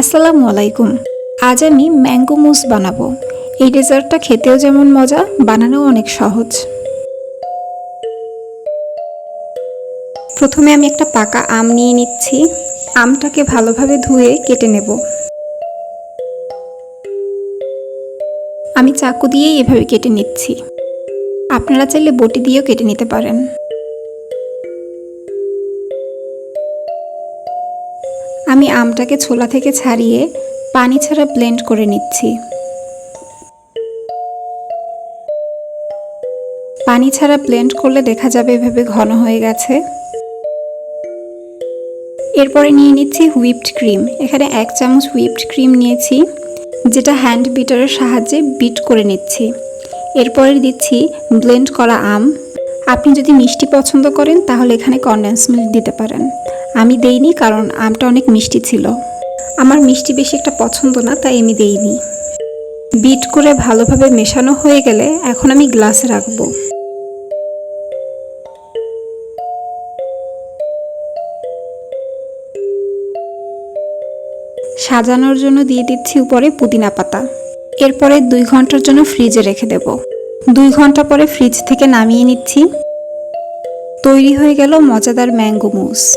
আসসালামু আলাইকুম। আজ আমি ম্যাঙ্গো মুস বানাবো। এই ডেজার্টটা খেতেও যেমন মজা, বানানোও অনেক সহজ। প্রথমে আমি একটা পাকা আম নিয়ে নিচ্ছি। আমটাকে ভালোভাবে ধুয়ে কেটে নেব। আমি চাকু দিয়েই এভাবে কেটে নিচ্ছি। আপনারা চাইলে বটি দিয়েও কেটে নিতে পারেন। আমি আমটাকে ছোলা থেকে ছাড়িয়ে পানি ছাড়া ব্লেন্ড করে নিচ্ছি। পানি ছাড়া ব্লেন্ড করলে দেখা যাবে এভাবে ঘন হয়ে গেছে। এরপরে নিয়ে নিচ্ছি হুইপড ক্রিম এখানে এক চামচ হুইপড ক্রিম নিয়েছি, যেটা হ্যান্ড বিটারের সাহায্যে বিট করে নিচ্ছি। এরপরে দিচ্ছি ব্লেন্ড করা আম। আপনি যদি মিষ্টি পছন্দ করেন, তাহলে এখানে কনডেন্স মিল্ক দিতে পারেন। আমি দেইনি কারণ আমটা অনেক মিষ্টি ছিল। আমার মিষ্টি বেশি একটা পছন্দ না, তাই আমি দেইনি। বিট করে ভালোভাবে মেশানো হয়ে গেলে এখন আমি গ্লাসে রাখব। সাজানোর জন্য দিয়ে দিচ্ছি উপরে পুদিনা পাতা। এরপরে দুই ঘণ্টার জন্য ফ্রিজে রেখে দেব। দুই ঘণ্টা পরে ফ্রিজ থেকে নামিয়ে নিচ্ছি। তৈরি হয়ে গেল মজাদার ম্যাঙ্গো মুস।